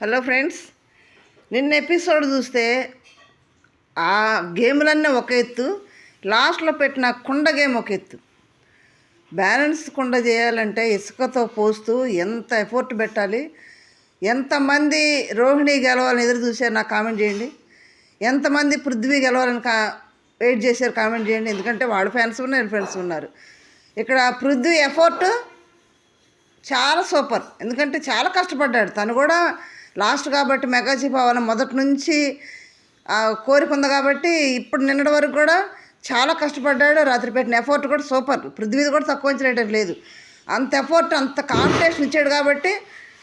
Hello friends నిన్న episode చూస్తే ఆ గేములన్నీ ఒక ఎత్తు లాస్ట్లో పెట్టిన కుండ గేమ్ ఒక ఎత్తు. బ్యాలెన్స్ కుండ చేయాలంటే ఇసుకతో పోస్తూ ఎంత ఎఫర్ట్ పెట్టాలి ఎంతమంది రోహిణి గెలవాలని ఎదురు చూశారు నాకు కామెంట్ చేయండి ఎంతమంది పృథ్వీ గెలవాలని కా వెయిట్ చేశారు కామెంట్ చేయండి ఎందుకంటే వాళ్ళ ఫ్యాన్స్ ఉన్నారు వీళ్ళ ఫ్రెండ్స్ ఉన్నారు. ఇక్కడ పృథ్వీ ఎఫర్ట్ చాలా సూపర్ ఎందుకంటే చాలా కష్టపడ్డాడు. తను కూడా లాస్ట్ కాబట్టి మెగాజీ చీఫ్ మొదటి నుంచి ఆ, కోరిక ఉంది కాబట్టి ఇప్పుడు నిన్నటి వరకు కూడా చాలా కష్టపడ్డాడు. రాత్రి పెట్టిన ఎఫర్ట్ కూడా సూపర్. పృథ్వీది కూడా తక్కువ అంచనేయడం లేదు. అంత ఎఫర్ట్ అంత కాంపిటీషన్ ఇచ్చాడు కాబట్టి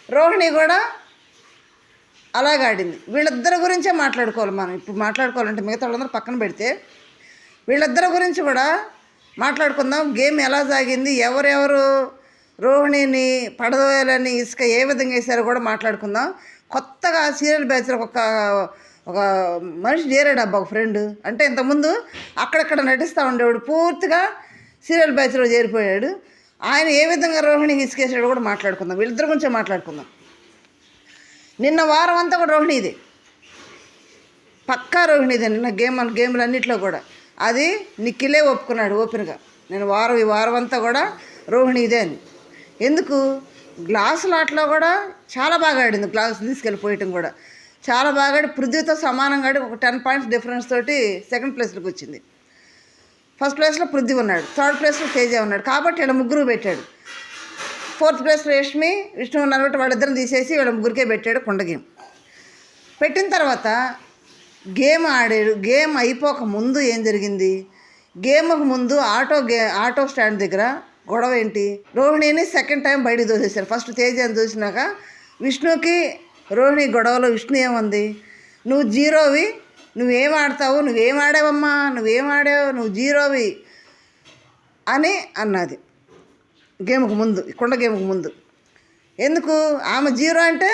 రోహిణి కూడా అలాగే ఆడింది. వీళ్ళిద్దరి గురించే మాట్లాడుకోవాలి మనం. ఇప్పుడు మాట్లాడుకోవాలంటే మిగతా వాళ్ళందరూ పక్కన పెడితే వీళ్ళిద్దరి గురించి కూడా మాట్లాడుకుందాం. గేమ్ ఎలా సాగింది ఎవరెవరు రోహిణిని పడదోయాలని ఇసుక ఏ విధంగా వేసారో కూడా మాట్లాడుకుందాం. కొత్తగా సీరియల్ బ్యాచ్లో ఒక ఒక మనిషి చేరాడబ్బా ఒక ఫ్రెండ్ అంటే ఇంతకుముందు అక్కడక్కడ నటిస్తూ ఉండేవాడు. పూర్తిగా సీరియల్ బ్యాచ్లో చేరిపోయాడు. ఆయన ఏ విధంగా రోహిణికి ఇసుకేసాడు కూడా మాట్లాడుకుందాం. వీళ్ళిద్దరి గురించే మాట్లాడుకుందాం. నిన్న వారం అంతా కూడా రోహిణిదే పక్కా రోహిణిదే నిన్న గేమ్ గేమ్లు అన్నింటిలో కూడా. అది నిఖిలే ఒప్పుకున్నాడు ఓపెన్గా. నేను వారం ఈ వారం అంతా కూడా రోహిణిదే అని. ఎందుకు? గ్లాసుల ఆటలో కూడా చాలా బాగా ఆడింది. గ్లాస్ తీసుకెళ్ళిపోయటం కూడా. చాలా బాగా ఆడి పృథ్వీతో సమానంగా ఆడి ఒక టెన్ పాయింట్స్ డిఫరెన్స్ తోటి సెకండ్ ప్లేస్లోకి వచ్చింది. ఫస్ట్ ప్లేస్లో పృథ్వీ ఉన్నాడు. థర్డ్ ప్లేస్లో తేజ ఉన్నాడు. కాబట్టి వీళ్ళ ముగ్గురు పెట్టాడు. ఫోర్త్ ప్లేస్ రేష్మి విష్ణు ఉన్నారు కాబట్టి వాళ్ళిద్దరిని తీసేసి వీళ్ళ ముగ్గురికే పెట్టాడు కుండ గేమ్. పెట్టిన తర్వాత గేమ్ ఆడాడు. గేమ్ అయిపోక ముందు ఏం జరిగింది? గేమ్కు ముందు ఆటో గే ఆటో స్టాండ్ దగ్గర గొడవ ఏంటి రోహిణిని సెకండ్ టైం బయటికి దోసేశారు ఫస్ట్ తేజ అని చూసినాక విష్ణుకి రోహిణి గొడవలో విష్ణు ఏముంది? నువ్వు జీరోవి నువ్వేం ఆడతావు? నువ్వేం ఆడావమ్మా? నువ్వేం ఆడావు? నువ్వు జీరోవి అని అన్నది. గేమ్కు ముందు కుండ గేమ్కు ముందు. ఎందుకు? ఆమె జీరో అంటే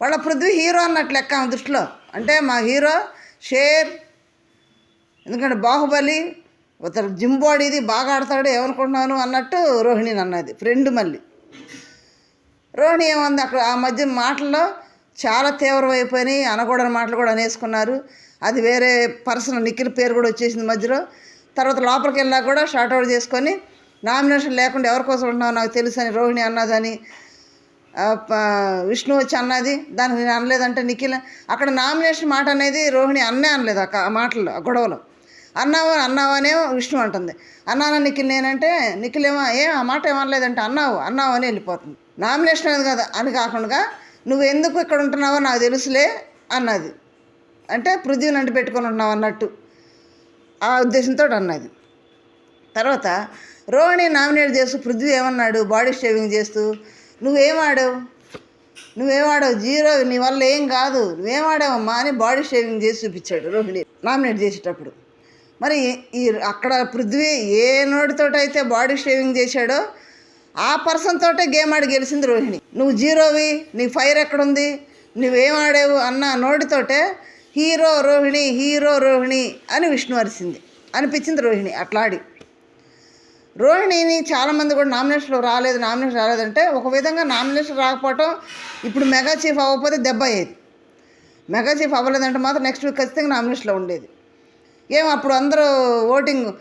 వాళ్ళ పృథ్వీ హీరో అన్నట్లు లెక్క ఆమె దృష్టిలో. అంటే మా హీరో షేర్ ఎందుకంటే బాహుబలి అతను జిమ్ బాడీది బాగా ఆడతాడు ఏమనుకుంటున్నాను అన్నట్టు రోహిణిని అన్నది ఫ్రెండ్ మళ్ళీ. రోహిణి ఏమంది అక్కడ ఆ మధ్య మాటల్లో చాలా తీవ్రమైపోయినాయి అనకూడని మాటలు కూడా అనేసుకున్నారు. అది వేరే పర్సన్ నిఖిల్ పేరు కూడా వచ్చేసింది మధ్యలో. తర్వాత లోపలికి వెళ్ళా కూడా షార్ట్ అవుట్ చేసుకొని నామినేషన్ లేకుండా ఎవరి కోసం ఉంటున్నావు నాకు తెలుసు అని రోహిణి అన్నదని విష్ణు వచ్చి అన్నది. దానికి నేను అనలేదంటే నిఖిల్ అక్కడ నామినేషన్ మాట అనేది రోహిణి అన్నే అనలేదు ఆ మాటల్లో ఆ గొడవలో. అన్నావు అన్నావు అనే విష్ణు అంటుంది. అన్నానా నిఖిల్ నేనంటే నిఖిల్ ఏమో ఏం ఆ మాట ఏమనలేదంటే అన్నావు అన్నావు అని వెళ్ళిపోతుంది. నామినేషన్ అనేది కదా అని కాకుండా నువ్వు ఎందుకు ఇక్కడ ఉంటున్నావో నాకు తెలుసులే అన్నది. అంటే పృథ్వీని అంటి పెట్టుకొని ఉంటున్నావు అన్నట్టు ఆ ఉద్దేశంతో అన్నది. తర్వాత రోహిణి నామినేట్ చేస్తూ పృథ్వీ ఏమన్నాడు బాడీ షేవింగ్ చేస్తూ నువ్వేం ఆడావు నువ్వేం జీరో నీ వల్ల ఏం కాదు. నువ్వేమాడావమ్మా అని బాడీ షేవింగ్ చేసి చూపించాడు రోహిణి నామినేట్ చేసేటప్పుడు. మరి ఈ అక్కడ పృథ్వీ ఏ నోటితోటైతే బాడీ షేవింగ్ చేశాడో ఆ పర్సన్ తోటే గేమ్ ఆడి గెలిచింది రోహిణి. నువ్వు జీరోవి నీ ఫైర్ ఎక్కడుంది? నువ్వేం ఆడావు అన్న నోటితోటే హీరో రోహిణి హీరో రోహిణి అని విష్ణు అరిసింది అనిపించింది రోహిణి అట్లా ఆడి రోహిణిని చాలామంది కూడా నామినేషన్లో రాలేదు నామినేషన్ రాలేదంటే ఒక విధంగా నామినేషన్ రాకపోవటం ఇప్పుడు మెగా చీఫ్ అవ్వకపోతే దెబ్బ అయ్యేది. మెగా చీఫ్ అవ్వలేదంటే మాత్రం నెక్స్ట్ వీక్ ఖచ్చితంగా నామినేషన్లో ఉండేది. ఏం అప్పుడు అందరూ ఓటింగ్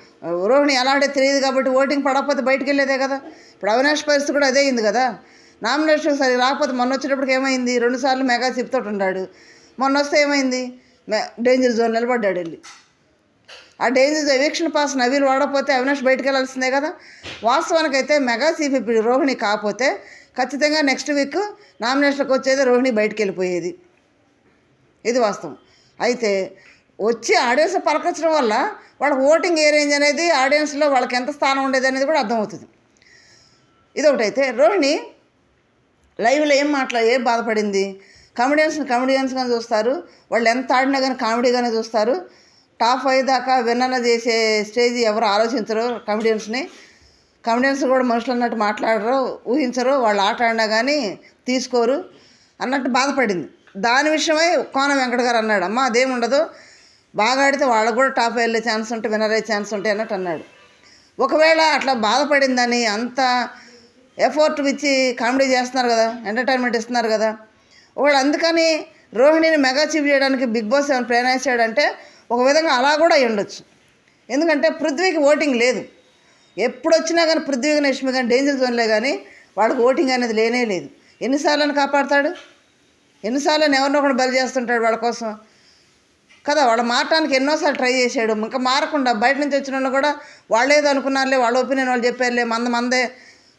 రోహిణి ఎలాంటి తెలియదు కాబట్టి ఓటింగ్ పడకపోతే బయటకు వెళ్ళేదే కదా. ఇప్పుడు అవినాష్ పరిస్థితి కూడా అదే అయింది కదా. నామినేషన్ సరి రాకపోతే మొన్న వచ్చేటప్పటికి ఏమైంది? రెండుసార్లు మెగా చీఫ్ ఉన్నాడు. మొన్న వస్తే ఏమైంది? మె- డేంజర్ జోన్ నిలబడ్డాడు వెళ్ళి. ఆ డేంజర్ ఎవిక్షన్ పాస్ నవీలు వాడకపోతే అవినాష్ బయటకు వెళ్ళాల్సిందే కదా. వాస్తవానికి అయితే మెగా సిపిపి ఇప్పుడు రోహిణి కాకపోతే ఖచ్చితంగా నెక్స్ట్ వీక్ నామినేషన్కి వచ్చేది రోహిణి బయటకు వెళ్ళిపోయేది ఇది వాస్తవం. అయితే వచ్చి ఆడియన్స్ పలకరించడం వల్ల వాళ్ళ ఓటింగ్ ఏ రేంజ్ అనేది ఆడియన్స్లో వాళ్ళకి ఎంత స్థానం ఉండేది అనేది కూడా అర్థమవుతుంది. ఇదొకటైతే రోహిణి లైవ్లో ఏం మాట్లా ఏం బాధపడింది? కామెడియన్స్ని కామెడియన్స్గా చూస్తారు. వాళ్ళు ఎంత ఆడినా కానీ కామెడీగానే చూస్తారు. టాప్ ఫైవ్ దాకా విన్నన చేసే స్టేజ్ ఎవరు ఆలోచించరు కామెడియన్స్ని. కామెడియన్స్ కూడా మనుషులు అన్నట్టు మాట్లాడరు ఊహించరు. వాళ్ళు ఆట ఆడినా కానీ తీసుకోరు అన్నట్టు బాధపడింది. దాని విషయమై కోన వెంకట గారు అన్నాడు అమ్మ అదేముండదు. బాగా ఆడితే వాళ్ళకు కూడా టాప్ వెళ్ళే ఛాన్స్ ఉంటే వినరే అయ్యే ఛాన్స్ ఉంటే అన్నట్టు అన్నాడు. ఒకవేళ అట్లా బాధపడిందని అంత ఎఫర్ట్ ఇచ్చి కామెడీ చేస్తున్నారు కదా ఎంటర్టైన్మెంట్ ఇస్తున్నారు కదా ఒకవేళ అందుకని రోహిణిని మెగా చీప్ చేయడానికి బిగ్ బాస్ ఏమైనా ప్రయాణించాడంటే ఒక విధంగా అలా కూడా అయి ఉండొచ్చు. ఎందుకంటే పృథ్వీకి ఓటింగ్ లేదు. ఎప్పుడు వచ్చినా కానీ పృథ్వీ లక్ష్మి కానీ డేంజర్ జోన్లే కానీ వాడికి ఓటింగ్ అనేది లేనే లేదు. ఎన్నిసార్లు కాపాడతాడు? ఎన్నిసార్లు ఎవరినో ఒకటి బలి చేస్తుంటాడు వాళ్ళ కోసం? కదా వాళ్ళ మారటానికి ఎన్నోసార్లు ట్రై చేశాడు. ఇంకా మారకుండా బయట నుంచి వచ్చిన వాళ్ళు కూడా వాళ్ళేదో అనుకున్నారులే వాళ్ళ ఒపీనియన్ వాళ్ళు చెప్పారులే మంద మందే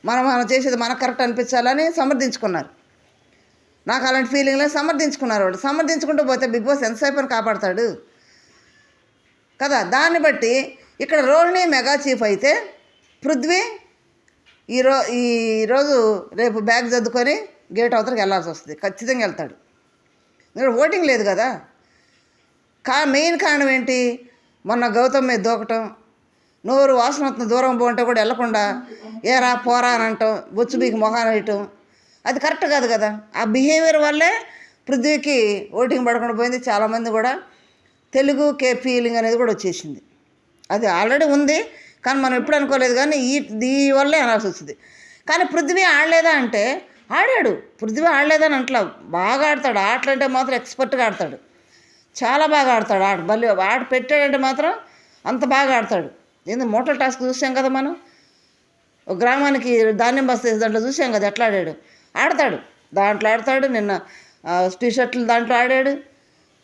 మనం మనం చేసేది మనకు కరెక్ట్ అనిపించాలని సమర్థించుకున్నారు. నాకు అలాంటి ఫీలింగ్లో సమర్థించుకున్నారు వాడు సమర్థించుకుంటూ పోతే బిగ్ బాస్ ఎంతసేపు కాపాడతాడు? కదా దాన్ని బట్టి ఇక్కడ రోహిణి మెగా చీఫ్ అయితే పృథ్వీ ఈరో ఈరోజు రేపు బ్యాగ్ సర్దుకొని గేట్ అవతలకి వెళ్ళాల్సి వస్తుంది. ఖచ్చితంగా వెళ్తాడు. ఇక్కడ ఓటింగ్ లేదు కదా? కా మెయిన్ కారణం ఏంటి? మొన్న గౌతమ్ మీద దూకటం. నోరు వాసన దూరం పోంటే కూడా వెళ్ళకుండా ఏరా పోరా అని అంటాం. బొచ్చు మీకు మొహాన్ వేయటం. అది కరెక్ట్ కాదు కదా. ఆ బిహేవియర్ వల్లే పృథ్వీకి ఓటింగ్ పడకుండా పోయింది. చాలామంది కూడా తెలుగు కే ఫీలింగ్ అనేది కూడా వచ్చేసింది. అది ఆల్రెడీ ఉంది. కానీ మనం ఎప్పుడు అనుకోలేదు కానీ ఈ దీని వల్లే అనాల్సి వస్తుంది. కానీ పృథ్వీ ఆడలేదా అంటే ఆడాడు. పృథ్వీ ఆడలేదని అంటలా. బాగా ఆడతాడు. ఆటలు అంటే మాత్రం ఎక్స్పర్ట్గా ఆడతాడు. చాలా బాగా ఆడతాడు ఆట భలే ఆట పెట్టాడంటే మాత్రం అంత బాగా ఆడతాడు. ఏంది మోటల్ టాస్క్ చూసాం కదా మనం? ఒక గ్రామానికి ధాన్యం బస్తా దాంట్లో చూసాం కదా ఎట్లా ఆడాడు? ఆడతాడు. దాంట్లో ఆడతాడు నిన్న టీ షర్ట్లు దాంట్లో ఆడాడు.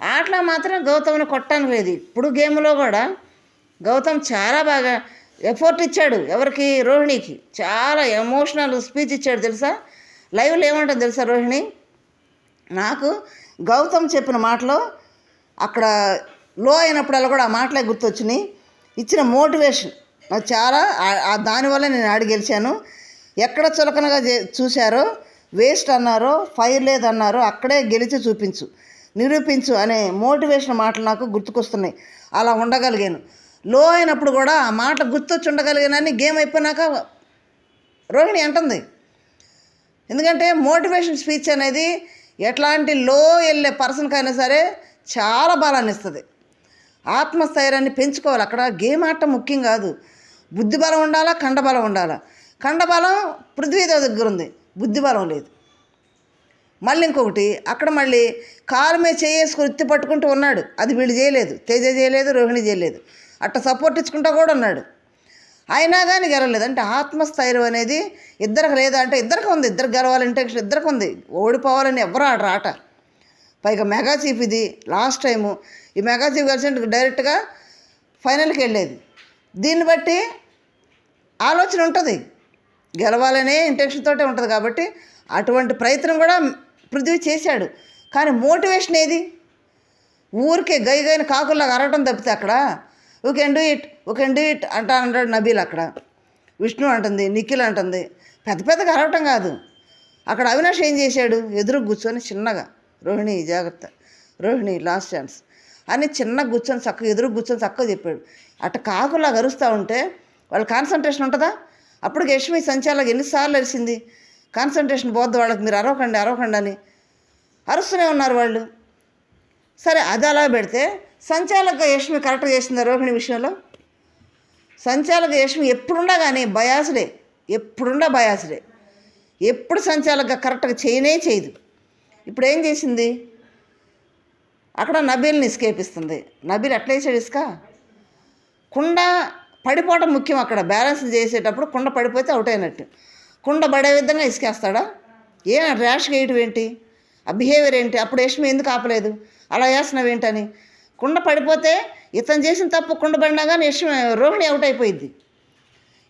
ఆటలో మాత్రం గౌతమ్ని కొట్టడానికి లేదు. ఇప్పుడు గేమ్లో కూడా గౌతమ్ చాలా బాగా ఎఫర్ట్ ఇచ్చాడు ఎవరికి? రోహిణికి. చాలా ఎమోషనల్ స్పీచ్ ఇచ్చాడు తెలుసా? లైవ్లో ఏమంటుంది తెలుసా రోహిణి? నాకు గౌతమ్ చెప్పిన మాటలో అక్కడ లో అయినప్పుడల్లా కూడా ఆ మాటలే గుర్తొచ్చినాయి. ఇచ్చిన మోటివేషన్. నాకు చాలా దానివల్ల నేను ఆడి గెలిచాను. ఎక్కడ చులకనగా చూశారో వేస్ట్ అన్నారో ఫైర్ లేదన్నారో అక్కడే గెలిచి చూపించు నిరూపించు అనే మోటివేషన్ మాటలు నాకు గుర్తుకొస్తున్నాయి. అలా ఉండగలిగాను. లో అయినప్పుడు కూడా ఆ మాట గుర్తొచ్చి ఉండగలిగానని గేమ్ అయిపోయినాక రోహిణి అంటుంది. ఎందుకంటే మోటివేషన్ స్పీచ్ అనేది ఎట్లాంటి లో వెళ్ళే పర్సన్కైనా సరే చాలా బలాన్ని ఇస్తుంది. ఆత్మస్థైర్యాన్ని పెంచుకోవాలి. అక్కడ గేమ్ ఆడటం ముఖ్యం కాదు. బుద్ధి బలం ఉండాలా? కండబలం ఉండాలా? కండబలం పృథ్వీదేవి దగ్గర ఉంది. బుద్ధి బలం లేదు. మళ్ళీ ఇంకొకటి అక్కడ మళ్ళీ కాలు మీద చేసుకుని ఎత్తి పట్టుకుంటూ ఉన్నాడు. అది వీళ్ళు చేయలేదు. తేజ చేయలేదు రోహిణి చేయలేదు. అట్ట సపోర్ట్ ఇచ్చుకుంటా కూడా ఉన్నాడు. అయినా కానీ గెలవలేదు. అంటే ఆత్మస్థైర్యం అనేది ఇద్దరికి లేదా అంటే ఇద్దరికి ఉంది. ఇద్దరికి గెలవాలంటే ఇద్దరికి ఉంది. ఓడిపోవాలని ఎవరు ఆడరు ఆట. పైగా మెగా చీఫ్ ఇది లాస్ట్ టైము. ఈ మెగా చీఫ్ కలిసి డైరెక్ట్గా ఫైనల్కి వెళ్ళేది. దీన్ని బట్టి ఆలోచన ఉంటుంది. గెలవాలనే ఇంటెన్షన్ తోటే ఉంటుంది కాబట్టి అటువంటి ప్రయత్నం కూడా పృథ్వీ చేశాడు. కానీ మోటివేషన్ ఏది? ఊరికే గై గైన కాకుల్లాగా అరవటం తప్పితే అక్కడ you can do it you can do it అంటా అంటాడు నబీల్ అక్కడ. విష్ణు అంటుంది నిఖిల్ అంటుంది. పెద్ద పెద్దగా అరవటం కాదు. అక్కడ అవినాష్ ఏం చేశాడు? ఎదురు కూర్చొని చిన్నగా రోహిణి జాగ్రత్త. రోహిణి లాస్ట్ ఛాన్స్ అని చిన్న కూర్చొని చక్కగా ఎదురు కూర్చొని చక్కగా చెప్పాడు. అట్ట కాకులాగా అరుస్తూ ఉంటే వాళ్ళ కాన్సన్ట్రేషన్ ఉంటుందా? అప్పుడు యష్మి సంచాలకు ఎన్నిసార్లు అరిసింది? కాన్సన్ట్రేషన్ పోద్దు వాళ్ళకి మీరు అరవకండి అరవకండి అని అరుస్తూనే ఉన్నారు వాళ్ళు. సరే అది అలా పెడితే సంచాలక యష్మి కరెక్ట్గా చేసింది రోహిణి విషయంలో? సంచాలక యష్మి ఎప్పుడున్నా కానీ బయాసుడే ఎప్పుడున్నా బయాసుడే ఎప్పుడు సంచాలక కరెక్ట్గా చేయనే చేయదు. ఇప్పుడు ఏం చేసింది? అక్కడ నబీల్ని ఇసుకేపిస్తుంది నబీల్ ఎట్లా వేసాడు ఇసుక. కుండ పడిపోవడం ముఖ్యం అక్కడ. బ్యాలెన్స్ చేసేటప్పుడు కుండ పడిపోతే అవుట్ అయినట్టు. కుండ పడే విధంగా ఇసుకేస్తాడా? ఏం ర్యాష్గా వేయటం ఏంటి? ఆ బిహేవియర్ ఏంటి? అప్పుడు యష్మి ఎందుకు ఆపలేదు? అలా వేసినవి ఏంటని? కుండ పడిపోతే ఇతను చేసిన తప్పు కుండ పడినా కానీ యష్మి రోహిణి అవుట్ అయిపోయింది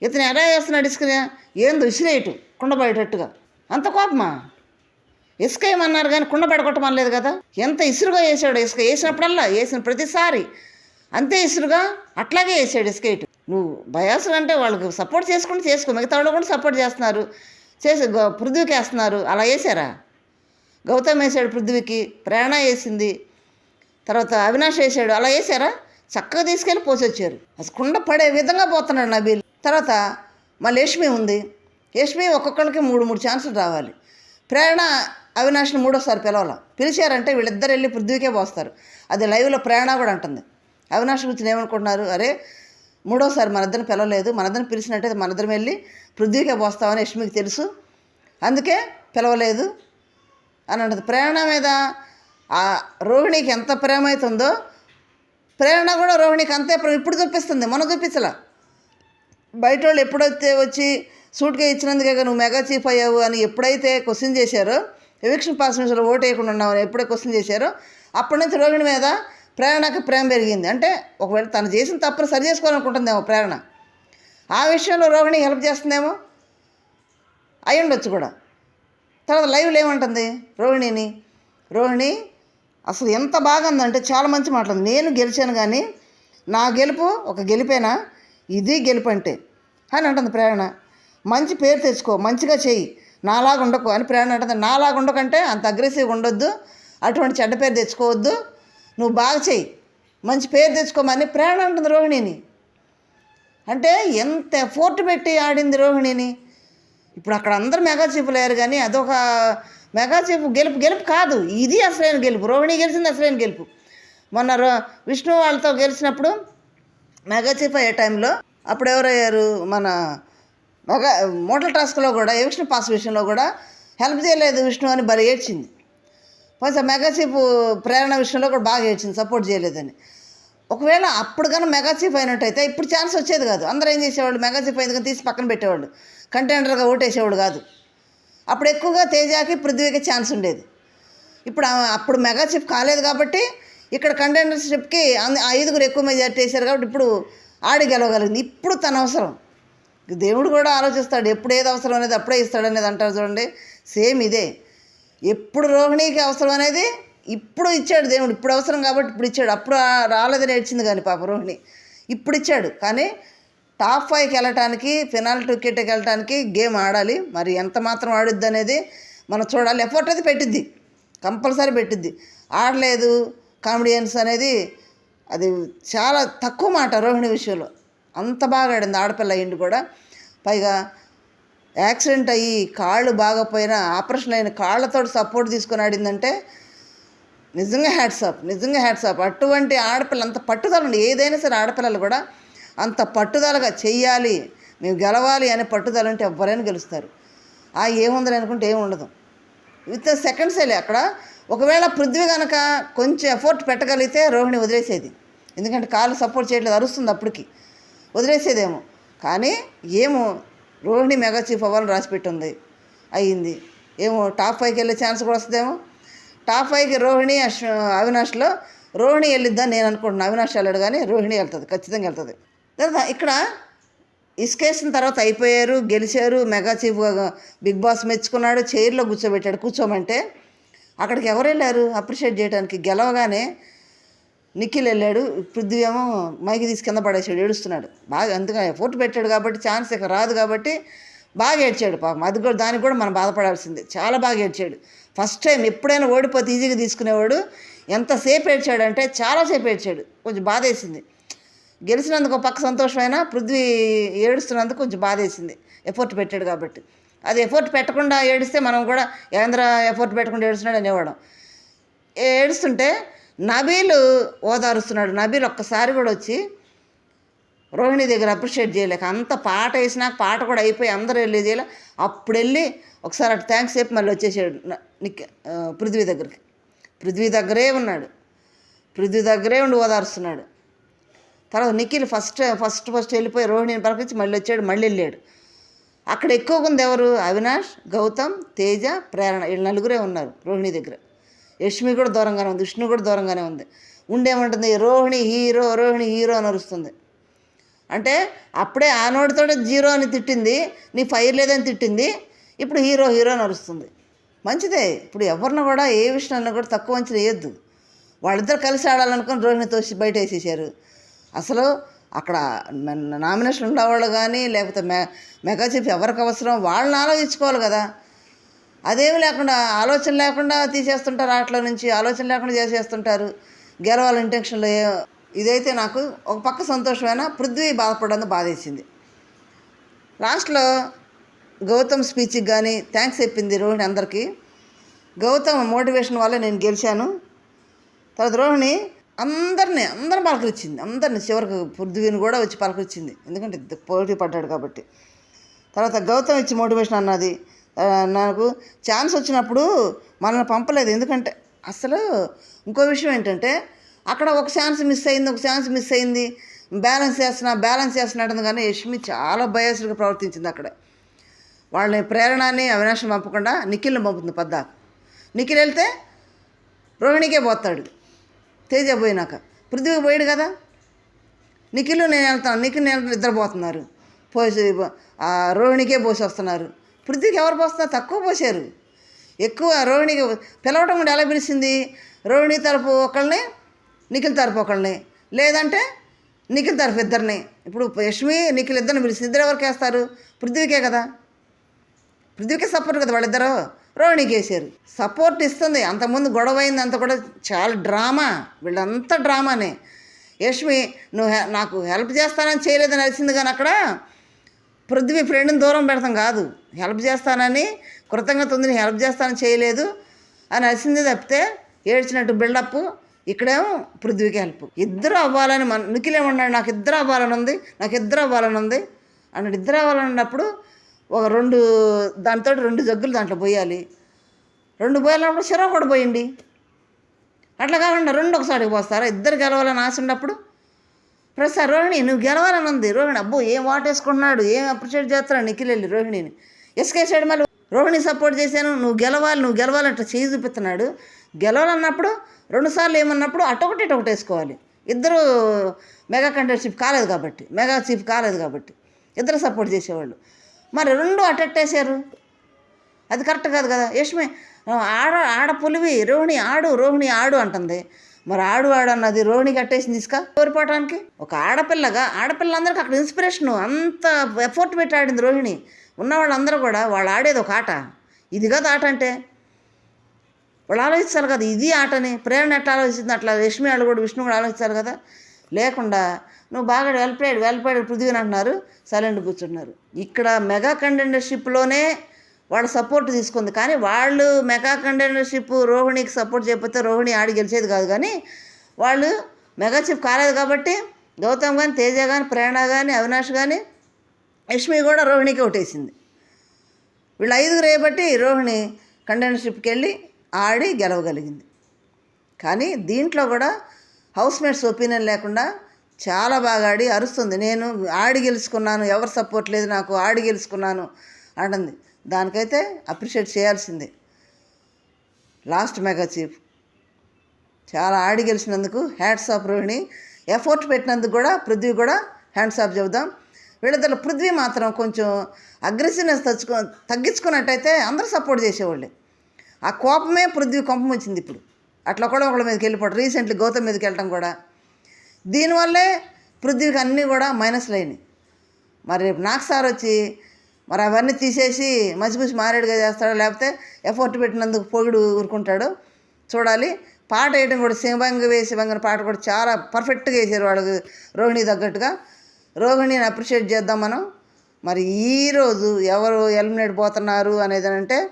ఇతను ఎలా చేస్తున్నాడు ఇసుక ఏందో ఇసిరేయటం కుండ పడేటట్టుగా. అంత కోపమా? ఇసుక ఏమన్నారు కానీ కుండ పడగొట్టమనలేదు కదా? ఎంత ఇసురుగా వేసాడు ఇసుక? వేసినప్పుడల్లా వేసిన ప్రతిసారి అంతే ఇసురుగా అట్లాగే వేసాడు ఇసుక ఇటు. నువ్వు బయాసులు అంటే వాళ్ళకి సపోర్ట్ చేసుకుని చేసుకో. మిగతా వాళ్ళు కూడా సపోర్ట్ చేస్తున్నారు. చేసి పృథ్వీకి వేస్తున్నారు. అలా వేసారా గౌతమ్ వేసాడు పృథ్వీకి ప్రేరణ వేసింది. తర్వాత అవినాష్ వేసాడు అలా వేసారా చక్కగా తీసుకెళ్ళి పోసొచ్చారు. అసలు కుండ పడే విధంగా పోతున్నాడు నబీల్. తర్వాత మళ్ళీ లక్ష్మి ఉంది. యష్మి ఒక్కొక్కరికి మూడు మూడు ఛాన్సులు రావాలి. ప్రేరణ అవినాష్ని మూడోసారి పిలవాల? పిలిచారంటే వీళ్ళిద్దరు వెళ్ళి పృథ్వీకే పోస్తారు. అది లైవ్లో ప్రేరణ కూడా అంటుంది. అవినాష్ గురించి ఏమనుకుంటున్నారు అరే మూడోసారి మన ఇద్దరిని పిలవలేదు. మన ఇద్దరిని పిలిచినట్టయితే మన ఇద్దరం వెళ్ళి పృథ్వీకే పోస్తామని యష్మికి తెలుసు. అందుకే పిలవలేదు అని అంటది. ప్రేరణ మీద ఆ రోహిణికి ఎంత ప్రేమ అవుతుందో ప్రేరణ కూడా రోహిణికి అంతే ఇప్పుడు చూపిస్తుంది. మనం చూపించలా. బయట వాళ్ళు ఎప్పుడైతే వచ్చి సూట్గా ఇచ్చినందుకే నువ్వు మెగా చీఫ్ అయ్యావు అని ఎప్పుడైతే క్వశ్చన్ చేశారో ఎవిక్షన్ పాస్ నుంచి ఓటు వేయకుండా ఉన్నామని ఎప్పుడే క్వశ్చన్ చేశారో అప్పటి నుంచి రోహిణి మీద ప్రేరణకి ప్రేమ పెరిగింది. అంటే ఒకవేళ తను చేసిన తప్పును సరి చేసుకోవాలనుకుంటుందేమో ప్రేరణ. ఆ విషయంలో రోహిణి హెల్ప్ చేస్తుందేమో? అయి ఉండొచ్చు కూడా. తర్వాత లైవ్లో ఏమంటుంది రోహిణిని? రోహిణి అసలు ఎంత బాగుందంటే చాలా మంచి మాటలు. నేను గెలిచాను కానీ నా గెలుపు ఒక గెలిపేనా? ఇది గెలుపు అంటే. అని అంటుంది ప్రేరణ. మంచి పేరు తెచ్చుకో మంచిగా చెయ్యి నాలాగా ఉండకు అని ప్రేరణ అంటుంది. నాలాగా ఉండకంటే అంత అగ్రెసివ్గా ఉండొద్దు. అటువంటి చెడ్డ పేరు తెచ్చుకోవద్దు. నువ్వు బాగా చెయ్యి. మంచి పేరు తెచ్చుకోమని ప్రేరణ అంటుంది రోహిణిని. అంటే ఎంత ఎఫోర్ట్ పెట్టి ఆడింది రోహిణిని. ఇప్పుడు అక్కడ అందరు మెగా చీఫ్లు అయ్యారు కానీ అదొక మెగా చీఫ్ గెలుపు గెలుపు కాదు. ఇది అసలైన గెలుపు. రోహిణి గెలిచింది అసలైన గెలుపు. మొన్న రో విష్ణు వాళ్ళతో గెలిచినప్పుడు మెగా చీఫ్ అయ్యే టైంలో అప్పుడు ఎవరయ్యారు? మన ఒక మోటల్ టాస్క్లో కూడా ఎవిక్షన్ పాస్ విషయంలో కూడా హెల్ప్ చేయలేదు విష్ణు అని బలి ఏడ్చింది. కొంచెం మెగాచీఫ్ ప్రేరణ విషయంలో కూడా బాగా ఏడ్చింది సపోర్ట్ చేయలేదని. ఒకవేళ అప్పుడు కానీ మెగా అయినట్టయితే ఇప్పుడు ఛాన్స్ వచ్చేది కాదు. అందరూ ఏం చేసేవాళ్ళు? మెగా అయింది కానీ తీసి పక్కన పెట్టేవాళ్ళు. కంటెండర్గా ఓటేసేవాడు కాదు. అప్పుడు ఎక్కువగా తేజాకి పృథ్వీకి ఛాన్స్ ఉండేది. ఇప్పుడు అప్పుడు మెగా కాలేదు కాబట్టి ఇక్కడ కంటెండర్షిప్కి అంద- ఐదుగురు ఎక్కువ మెజార్టీ వేశారు కాబట్టి ఇప్పుడు ఆడి గెలవగలిగింది. ఇప్పుడు తన అవసరం. దేవుడు కూడా ఆలోచిస్తాడు ఎప్పుడు ఏది అవసరం అనేది అప్పుడే ఇస్తాడు అనేది అంటారు చూడండి. సేమ్ ఇదే. ఎప్పుడు రోహిణికి అవసరం అనేది ఇప్పుడు ఇచ్చాడు దేవుడు. ఇప్పుడు అవసరం కాబట్టి ఇప్పుడు ఇచ్చాడు. అప్పుడు రాలేదని ఏడ్చింది కానీ పాప రోహిణి. ఇప్పుడు ఇచ్చాడు. కానీ టాప్ ఫైవ్కి వెళ్ళటానికి ఫినాల్ వికెట్కి వెళ్ళటానికి గేమ్ ఆడాలి. మరి ఎంత మాత్రం ఆడుద్ది అనేది మనం చూడాలి. ఎఫర్ట్ అయితే పెట్టిద్ది. కంపల్సరీ పెట్టిద్ది. ఆడలేదు. కామెడియన్స్ అనేది అది చాలా తక్కువ మాట రోహిణి విషయంలో. అంత బాగా ఆడింది ఆడపిల్ల అయ్యింది కూడా. పైగా యాక్సిడెంట్ అయ్యి కాళ్ళు బాగపోయినా ఆపరేషన్ అయిన కాళ్ళతో సపోర్ట్ తీసుకొని ఆడిందంటే నిజంగా హ్యాట్సాప్ నిజంగా హ్యాట్సాప్ అటువంటి ఆడపిల్ల అంత పట్టుదల ఉంది ఏదైనా సరే ఆడపిల్లలు కూడా అంత పట్టుదలగా చెయ్యాలి మేము గెలవాలి అనే పట్టుదల ఉంటే ఎవరైనా గెలుస్తారు. ఆ ఏముందని అనుకుంటే ఏమి ఉండదు. విత్ సెకండ్సేలే అక్కడ. ఒకవేళ పృథ్వీ కనుక కొంచెం ఎఫర్ట్ పెట్టగలిగితే రోహిణి వదిలేసేది. ఎందుకంటే కాళ్ళు సపోర్ట్ చేయట్లేదు అరుస్తుంది అప్పటికి. వదిలేసేదేమో. కానీ ఏమో రోహిణి మెగా చీఫ్ అవ్వాలని రాసిపెట్టింది. అయ్యింది. ఏమో టాప్ ఫైవ్కి వెళ్ళే ఛాన్స్ కూడా వస్తుందేమో. టాప్ ఫైవ్కి రోహిణి అశ్ అవినాష్లో రోహిణి వెళ్ళిద్దని నేను అనుకుంటున్నాను అవినాష్ వెళ్ళాడు కానీ రోహిణి వెళ్తుంది ఖచ్చితంగా వెళ్తుంది. తర్వాత ఇక్కడ ఇసుకేసిన తర్వాత అయిపోయారు గెలిచారు మెగా చీఫ్ బిగ్ బాస్ మెచ్చుకున్నాడు చైర్లో కూర్చోబెట్టాడు. కూర్చోమంటే అక్కడికి ఎవరు వెళ్ళారు? అప్రిషియేట్ చేయడానికి గెలవగానే నిఖిల్ వెళ్ళాడు పృథ్వీ ఏమో మైకి తీసి కింద పడేసాడు ఏడుస్తున్నాడు. బాగా అందుకని ఎఫోర్ట్ పెట్టాడు కాబట్టి ఛాన్స్ ఇక రాదు కాబట్టి బాగా ఏడ్చాడు పాపం. అది కూడా దానికి కూడా మనం బాధపడాల్సిందే. చాలా బాగా ఏడ్చాడు. ఫస్ట్ టైం ఎప్పుడైనా ఓడిపోతే ఈజీగా తీసుకునేవాడు. ఎంతసేపు ఏడ్చాడంటే చాలాసేపు ఏడ్చాడు. కొంచెం బాధ వేసింది గెలిచినందుకు ఒక పక్క సంతోషమైనా పృథ్వీ ఏడుస్తున్నందుకు కొంచెం బాధ వేసింది ఎఫర్ట్ పెట్టాడు కాబట్టి. అది ఎఫర్ట్ పెట్టకుండా ఏడిస్తే మనం కూడా ఏంద్ర ఎఫర్ట్ పెట్టకుండా ఏడుస్తున్నాడు అనేవాడు ఏడుస్తుంటే నబీలు ఓదారుస్తున్నాడు. నబీల్ ఒక్కసారి కూడా వచ్చి రోహిణి దగ్గర అప్రిషియేట్ చేయలేక అంత పాట వేసినాక పాట కూడా అయిపోయి అందరూ వెళ్ళి చేయలే. అప్పుడు వెళ్ళి ఒకసారి అటు థ్యాంక్స్ చెప్పి మళ్ళీ వచ్చేసాడు నిక్ పృథ్వీ దగ్గరికి. పృథ్వీ దగ్గరే ఉన్నాడు. పృథ్వీ దగ్గరే ఉండి ఓదారుస్తున్నాడు. తర్వాత నిఖిల్ ఫస్ట్ ఫస్ట్ ఫస్ట్ వెళ్ళిపోయి రోహిణిని పలకించి మళ్ళీ వచ్చాడు మళ్ళీ వెళ్ళాడు. అక్కడ ఎక్కువగా ఉంది ఎవరు? అవినాష్ గౌతమ్ తేజ ప్రేరణ వీళ్ళు నలుగురే ఉన్నారు రోహిణి దగ్గర. యష్మి కూడా దూరంగానే ఉంది విష్ణు కూడా దూరంగానే ఉంది. ఉండేమంటుంది? రోహిణి హీరో రోహిణి హీరో అని అరుస్తుంది. అంటే అప్పుడే ఆ జీరో అని తిట్టింది నీ ఫైర్ లేదని తిట్టింది ఇప్పుడు హీరో హీరో అని అరుస్తుంది. మంచిదే ఇప్పుడు ఎవరిని కూడా ఏ విషయాన్ని కూడా తక్కువ అంచనా వేయద్దు. వాళ్ళిద్దరు కలిసి ఆడాలనుకుని రోహిణి తోసి బయట వేసేసారు. అసలు అక్కడ నామినేషన్ ఉండేవాళ్ళు కానీ లేకపోతే మె మెగా చీఫ్ ఎవరికి అవసరం వాళ్ళని ఆలోచించుకోవాలి కదా. అదేమి లేకుండా ఆలోచన లేకుండా తీసేస్తుంటారు ఆటలో నుంచి ఆలోచన లేకుండా చేసేస్తుంటారు. గెలవాలి ఇంటెన్షన్లో ఇదైతే నాకు ఒక పక్క సంతోషమైన పృథ్వీ బాధపడడానికి బాధేసింది. లాస్ట్లో గౌతమ్ స్పీచ్కి కానీ థ్యాంక్స్ చెప్పింది రోహిణి అందరికీ. గౌతమ్ మోటివేషన్ వల్ల నేను గెలిచాను. తర్వాత రోహిణి అందరినీ అందరిని పలకరించింది. అందరిని చివరికి పృథ్వీని కూడా వచ్చి పలకరించింది. ఎందుకంటే పోటీ పడ్డాడు కాబట్టి. తర్వాత గౌతమ్ ఇచ్చి మోటివేషన్ అన్నది నాకు ఛాన్స్ వచ్చినప్పుడు మనల్ని పంపలేదు. ఎందుకంటే అసలు ఇంకో విషయం ఏంటంటే అక్కడ ఒక ఛాన్స్ మిస్ అయింది ఒక ఛాన్స్ మిస్ అయింది. బ్యాలెన్స్ చేస్తున్నా బ్యాలెన్స్ చేస్తున్నట్టుంది కానీ యష్మి చాలా బయాసులుగా ప్రవర్తించింది అక్కడ. వాళ్ళని ప్రేరణని అవినాశం పంపకుండా నిఖిల్ని పంపుతుంది పద్దాక. నిఖిల్ వెళ్తే రోహిణికే పోతాడు. తేజ పోయినాక. పృథ్వీ పోయాడు కదా. నిఖిల్ నేను వెళ్తాను నిఖిల్ నేను ఇద్దరు పోతున్నారు. పోసి రోహిణికే పోసి వస్తున్నారు. పృథ్వీకి ఎవరు పోస్తున్నా తక్కువ పోసారు ఎక్కువ రోహిణికి పిలవటం కూడా ఎలా పిలిచింది? రోహిణి తరపు ఒకళ్ళని నిఖిల్ తరపు ఒకళ్ళని. లేదంటే నిఖిల్ తరపు ఇద్దరిని. ఇప్పుడు యష్మి నిఖిల్ ఇద్దరిని పిలిచింది ఇద్దరు ఎవరికి వేస్తారు? పృథ్వీకే కదా. పృథ్వీకే సపోర్ట్ కదా వాళ్ళిద్దరు. రోహిణికి వేసారు సపోర్ట్ ఇస్తుంది. అంతకుముందు గొడవ అయింది. అంత కూడా చాలా డ్రామా వీళ్ళంతా డ్రామానే యష్మి నువ్వు హె- నాకు హెల్ప్ చేస్తానని చేయలేదని అరిసింది కానీ అక్కడ పృథ్వీ ఫ్రెండ్ని దూరం పెడతాం కాదు. హెల్ప్ చేస్తానని కృతజ్ఞత ఉంది నేను హెల్ప్ చేస్తానని చేయలేదు అని అరిసింది తప్పితే ఏడ్చినట్టు బిల్డప్. ఇక్కడేమో పృథ్వీకి హెల్ప్. ఇద్దరు అవ్వాలని మన నిఖిలేమన్నాడు నాకు ఇద్దరు అవ్వాలని ఉంది నాకు ఇద్దరు అవ్వాలని ఉంది అన్నాడు. ఇద్దరు అవ్వాలని ఉన్నప్పుడు ఒక రెండు దాంతో రెండు జగ్గులు దాంట్లో పోయాలి. రెండు పోయాలన్నప్పుడు చెరవ కూడా పోయండి అట్లా కాకుండా రెండు ఒకసారి పోస్తారా? ఇద్దరు గెలవాలని ఆశ ఉన్నప్పుడు ప్రసాద్ రోహిణి నువ్వు గెలవాలని ఉంది రోహిణి అబ్బో ఏం వాటేసుకుంటున్నాడు? ఏం అప్రిషియేట్ చేస్తున్నాడు? నిఖిల్ వెళ్ళి రోహిణిని ఎస్కేసాడు మళ్ళీ రోహిణి సపోర్ట్ చేశాను. నువ్వు గెలవాలి నువ్వు గెలవాలంటే చేయి చూపిస్తున్నాడు. గెలవాలన్నప్పుడు రెండుసార్లు ఏమన్నప్పుడు అటొకటి ఇటొకటి వేసుకోవాలి. ఇద్దరు మెగా కంటెస్టిప్ కాలేదు కాబట్టి మెగా చీఫ్ కాలేదు కాబట్టి ఇద్దరు సపోర్ట్ చేసేవాళ్ళు. మరి రెండు అటెట్టేశారు అది కరెక్ట్ కాదు కదా. యష్మి ఆడ ఆడ పులివి రోహిణి ఆడు రోహిణి ఆడు అంటుంది. మరి ఆడువాడు అన్నది రోహిణి కట్టేసి తీసుకా కోరిపోవటానికి. ఒక ఆడపిల్లగా ఆడపిల్లందరికీ అక్కడ ఇన్స్పిరేషన్ అంత ఎఫర్ట్ పెట్టి ఆడింది రోహిణి. ఉన్న వాళ్ళందరూ కూడా వాళ్ళు ఆడేది ఒక ఆట. ఇది కదా ఆట అంటే. వాళ్ళు ఆలోచిస్తారు కదా ఇది ఆటని. ప్రేరణ ఎట్లా ఆలోచించింది అట్లా లక్ష్మి వాళ్ళు కూడా విష్ణు కూడా ఆలోచిస్తారు కదా. లేకుండా నువ్వు బాగా వెల్పేడ్ వెల్పేడ్ పృథ్వీని అంటున్నారు. సైలెంట్ కూర్చుంటున్నారు ఇక్కడ మెగా కంటెండర్షిప్లోనే వాళ్ళ సపోర్ట్ తీసుకుంది. కానీ వాళ్ళు మెగా కంటైనర్షిప్ రోహిణికి సపోర్ట్ చేయకపోతే రోహిణి ఆడి గెలిచేది కాదు. కానీ వాళ్ళు మెగా చీఫ్ కాలేదు కాబట్టి గౌతమ్ కానీ తేజ కానీ ప్రేరణ కానీ అవినాష్ కానీ యష్మి కూడా రోహిణికి ఒకటేసింది వీళ్ళు ఐదుగురు వేయబట్టి రోహిణి కంటైనర్షిప్కి వెళ్ళి ఆడి గెలవగలిగింది. కానీ దీంట్లో కూడా హౌస్ మేట్స్ ఒపీనియన్ లేకుండా చాలా బాగా ఆడి అరుస్తుంది. నేను ఆడి గెలుచుకున్నాను ఎవరు సపోర్ట్ లేదు నాకు ఆడి గెలుచుకున్నాను అంటుంది. దానికైతే అప్రిషియేట్ చేయాల్సిందే. లాస్ట్ మెగా చీఫ్ చాలా ఆడి గెలిచినందుకు హ్యాండ్స్ ఆఫ్ రోహిణి. ఎఫర్ట్ పెట్టినందుకు కూడా పృథ్వీ కూడా హ్యాండ్స్ ఆఫ్ చెబుదాం. వీళ్ళిద్దరు పృథ్వీ మాత్రం కొంచెం అగ్రెసివ్నెస్ తచ్చుకో తగ్గించుకున్నట్టయితే అందరూ సపోర్ట్ చేసేవాళ్ళే. ఆ కోపమే పృథ్వీ కోపం వచ్చింది ఇప్పుడు. అట్లా కూడా ఒకళ్ళ మీదకి వెళ్ళిపోవడం రీసెంట్లీ గౌతమ్ మీదకి వెళ్ళటం కూడా. దీనివల్లే పృథ్వీకి అన్నీ కూడా మైనస్లు అయినాయి. మరి రేపు నాకు సార్ వచ్చి మరి అవన్నీ తీసేసి మసిపూసి మారేడుగా చేస్తాడో? లేకపోతే ఎఫర్ట్ పెట్టినందుకు పొగిడు ఊరుకుంటాడు. చూడాలి. పాట వేయడం కూడా సింహంగా వేసి వంగన పాట కూడా చాలా పర్ఫెక్ట్గా వేసారు వాళ్ళకి రోహిణి తగ్గట్టుగా. రోహిణిని అప్రిషియేట్ చేద్దాం మనం. మరి ఈరోజు ఎవరు ఎలిమినేట్ పోతున్నారు అనేది అంటే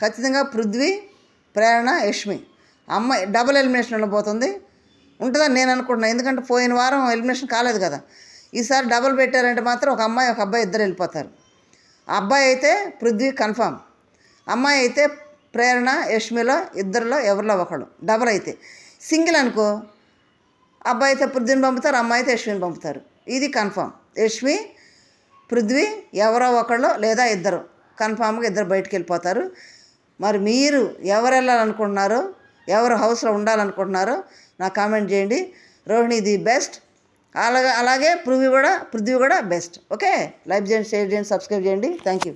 ఖచ్చితంగా పృథ్వీ ప్రేరణ యష్మి. అమ్మాయి డబుల్ ఎలిమినేషన్లో పోతుంది. ఉంటుందని నేను అనుకుంటున్నాను ఎందుకంటే పోయిన వారం ఎలిమినేషన్ కాలేదు కదా. ఈసారి డబుల్ పెట్టారంటే మాత్రం ఒక అమ్మాయి ఒక అబ్బాయి ఇద్దరు వెళ్ళిపోతారు. అబ్బాయి అయితే పృథ్వీ కన్ఫామ్. అమ్మాయి అయితే ప్రేరణ యష్మిలో ఇద్దరిలో ఎవరిలో ఒకళ్ళు. డబల్ అయితే. సింగిల్ అనుకో. అబ్బాయి అయితే పృథ్వీని పంపుతారు అమ్మాయి అయితే యష్మిని పంపుతారు. ఇది కన్ఫామ్. యష్మి పృథ్వీ ఎవరో ఒకళ్ళు లేదా ఇద్దరు. కన్ఫామ్గా ఇద్దరు బయటికి వెళ్ళిపోతారు. మరి మీరు ఎవరు వెళ్ళాలనుకుంటున్నారో ఎవరు హౌస్లో ఉండాలనుకుంటున్నారో నాకు కామెంట్ చేయండి. Rohini the best. అలాగే అలాగే పృథ్వీ కూడా పృథ్వీ కూడా బెస్ట్ ఓకే లైక్ చేయండి షేర్ చేయండి. సబ్స్క్రైబ్ చేయండి థ్యాంక్ యూ